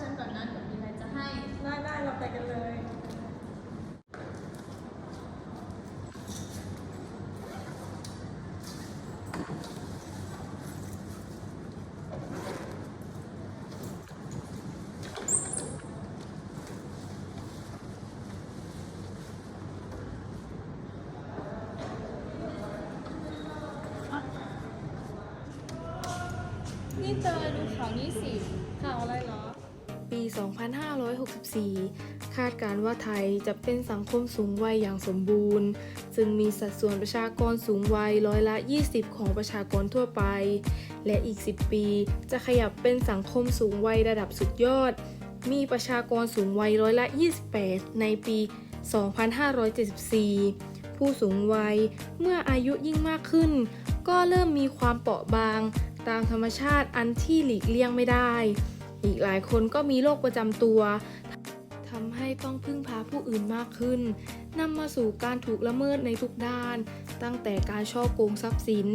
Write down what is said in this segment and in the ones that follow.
ฉันก่อนนะเดี๋มีอะไรจะให้ ได้ได้เราไปกันเลย นี่เจอดูข่าวนี้สิ ข่าวอะไรเหรอ 2564 คาดการ์ว่าไทยจะเป็นสังคมสูงวัยอย่างสมบูรณ์ ซึ่งมีสัดส่วนประชากรสูงวัยร้อยละ 20 ของประชากรทั่วไป และอีก 10 ปีจะขยับเป็นสังคมสูงวัยระดับสุดยอด มีประชากรสูงวัยร้อยละ 28 ในปี 2574 ผู้สูงวัยเมื่ออายุยิ่งมากขึ้น ก็เริ่มมีความเปราะบาง ตามธรรมชาติอันที่หลีกเลี่ยงไม่ได้ อีกหลายคนก็มีโรคประจำตัวทำให้ต้องพึ่งพาผู้อื่นมากขึ้นนำมาสู่การถูกละเมิดในทุกด้าน ตั้งแต่การช่อโกงทรัพย์สิน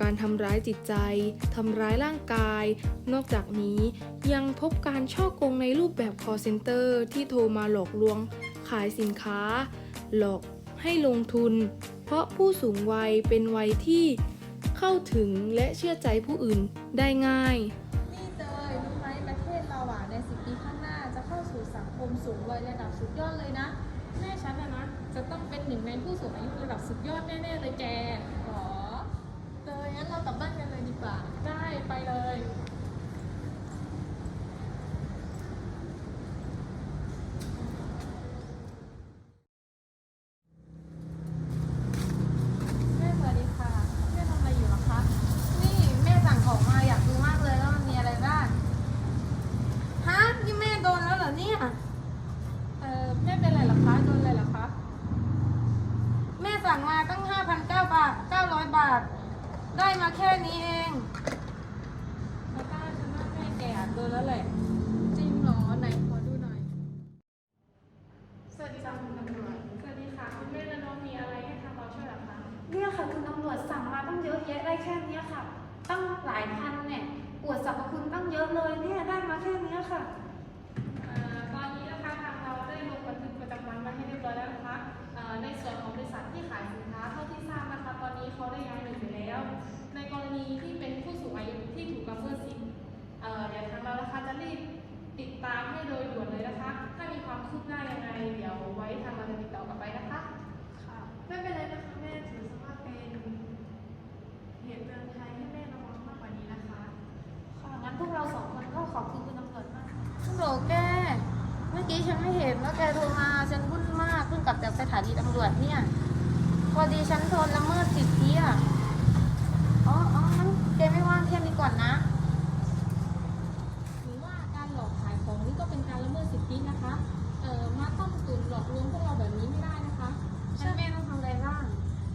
การทำร้ายจิตใจทำร้ายร่างกาย นอกจากนี้ยังพบการช่อโกงในรูปแบบ call center ที่โทรมาหลอกลวง ขายสินค้า หลอกให้ลงทุน เพราะผู้สูงวัยเป็นวัยที่เข้าถึงและเชื่อใจผู้อื่นได้ง่าย สังคมสูงวัยระดับสุดยอดเลยนะ แม่ฉันอะนะ จะต้องเป็นหนึ่งในผู้สูงอายุระดับสุดยอดแน่ๆเลยแกหรอเตยงั้นเรากลับบ้านกันเลยดีกว่า ได้ไปเลย แม่สวัสดีค่ะ แม่ทำอะไรอยู่เหรอคะ นี่แม่สั่งของมาอยากดูมากเลยว่ามันมีอะไรบ้าง ฮะ นี่แม่โดนแล้วเหรอเนี่ย เออแม่เป็นอะไรเหรอคะโดนอะไรเหรอคะ แม่ สั่งมาตั้ง 5,900 บาท 900 บาท ได้มาแค่นี้เองแล้วก็ฉันว่าแม่แกอะโดนแล้วแหละ จริงเหรอไหนขอดูหน่อย สวัสดีค่ะคุณตำรวจ สวัสดีค่ะคุณแม่และน้องมีอะไรให้ทางเราช่วยเหรอคะ เนี่ยค่ะคุณตำรวจสั่งมาตั้งเยอะแยะได้แค่เนี้ยค่ะ ตั้งหลายพันเนี่ยอวดสรรพคุณตั้งเยอะเลยเนี่ยได้มาแค่เนี้ยค่ะ เอ่อตอนนี้นะคะทางเราได้ลงบันทึกประจำวันมาให้เรียบร้อยแล้วนะคะเอ่อ ในส่วนของบริษัทที่ขายสินค้าเท่าที่ทราบนะคะตอนนี้เขาได้ย้ายหนีไปแล้ว ในกรณีที่เป็นผู้สูงอายุที่ถูกละเมิดสิทธิ์เอ่อเดี๋ยวทางเรานะคะจะรีบติดตามให้โดยด่วนเลยนะคะ ถ้ามีความคืบหน้ายังไง เดี๋ยวไว้ทางเราจะติดต่อกลับไปนะคะ ค่ะ ไม่เป็นไรนะคะแม่ถือซะว่าเป็นเหตุเตือนภัยให้แม่ระวังมากกว่านี้นะคะ ค่ะ งั้นพวกเราสองคนก็ขอบคุณคุณตำรวจมากฮัลโหลแกเมื่อ กี้ฉันไม่เห็นว่าแกโทรมา ฉันวุ่นมากเพิ่งกลับจากสถานีตำรวจเนี่ย พอดีฉันโดนละเมิดสิทธิอะ อ๋ออ๋องั้นแกไม่ว่างแค่นี้ก่อนนะหรือว่าการหลอกขายของนี่ก็เป็นการละเมิดสิทธินะคะ เอ่อ มาต้มตุ๋นหลอกลวงพวกเราแบบนี้ไม่ได้นะคะ ฉันแม่ต้องทำอะไรบ้าง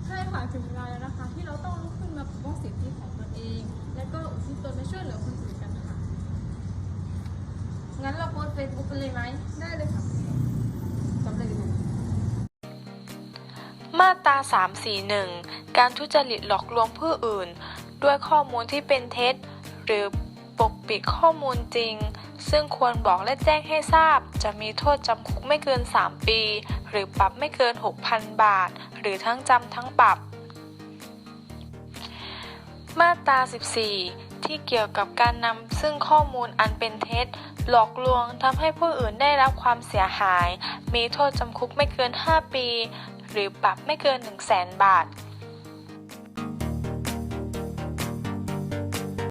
ใช่ค่ะถึงเวลาแล้วนะคะ ที่เราต้องลุกขึ้นมาปกป้องสิทธิของตนเอง และก็อุทิศตนไปช่วยเหลือคนอื่นกันนะคะงั้นเราโพส เฟซบุ๊กไปเลยไหมได้เลยค่ะจำเลยไหมมาตรา 341 การทุจริตหลอกลวงผู้อื่น ด้วยข้อมูลที่เป็นเท็จ หรือปกปิดข้อมูลจริง ซึ่งควรบอกและแจ้งให้ทราบ จะมีโทษจำคุกไม่เกิน 3 ปี หรือปรับไม่เกิน 6,000 บาท หรือทั้งจำทั้งปรับ มาตรา 14 ที่เกี่ยวกับการนำซึ่งข้อมูลอันเป็นเท็จ หลอกลวงทำให้ผู้อื่นได้รับความเสียหาย มีโทษจำคุกไม่เกิน 5 ปี หรือปรับไม่เกิน 1 0 0 0 0แบาท